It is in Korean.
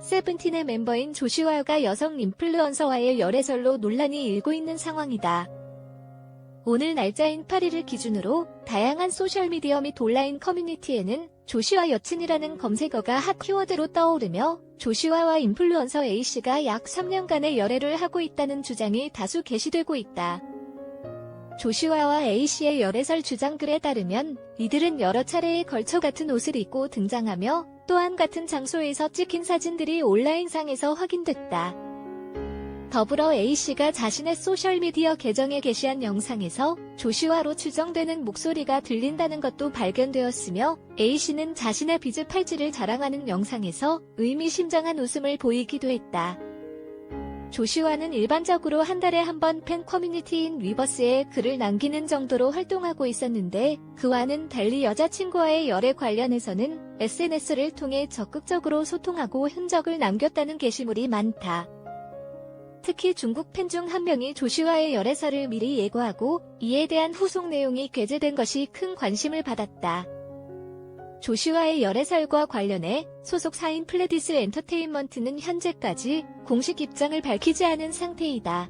세븐틴의 멤버인 조슈아가 여성 인플루언서와의 열애설로 논란이 일고 있는 상황이다. 오늘 날짜인 8일을 기준으로 다양한 소셜미디어 및 온라인 커뮤니티에는 조슈아 여친이라는 검색어가 핫 키워드로 떠오르며 조슈아와 인플루언서 A씨가 약 3년간의 열애를 하고 있다는 주장이 다수 게시되고 있다. 조슈아와 A씨의 열애설 주장글에 따르면 이들은 여러 차례에 걸쳐 같은 옷을 입고 등장하며 또한 같은 장소에서 찍힌 사진들이 온라인상에서 확인됐다. 더불어 A씨가 자신의 소셜미디어 계정에 게시한 영상에서 조슈아로 추정되는 목소리가 들린다는 것도 발견되었으며 A씨는 자신의 비즈 팔찌를 자랑하는 영상에서 의미심장한 웃음을 보이기도 했다. 조슈아는 일반적으로 한 달에 한 번 팬 커뮤니티인 위버스에 글을 남기는 정도로 활동하고 있었는데 그와는 달리 여자친구와의 열애 관련해서는 SNS를 통해 적극적으로 소통하고 흔적을 남겼다는 게시물이 많다. 특히 중국 팬 중 한 명이 조슈아의 열애설을 미리 예고하고 이에 대한 후속 내용이 게재된 것이 큰 관심을 받았다. 조슈아의 열애설과 관련해 소속 사인 플레디스 엔터테인먼트는 현재까지 공식 입장을 밝히지 않은 상태이다.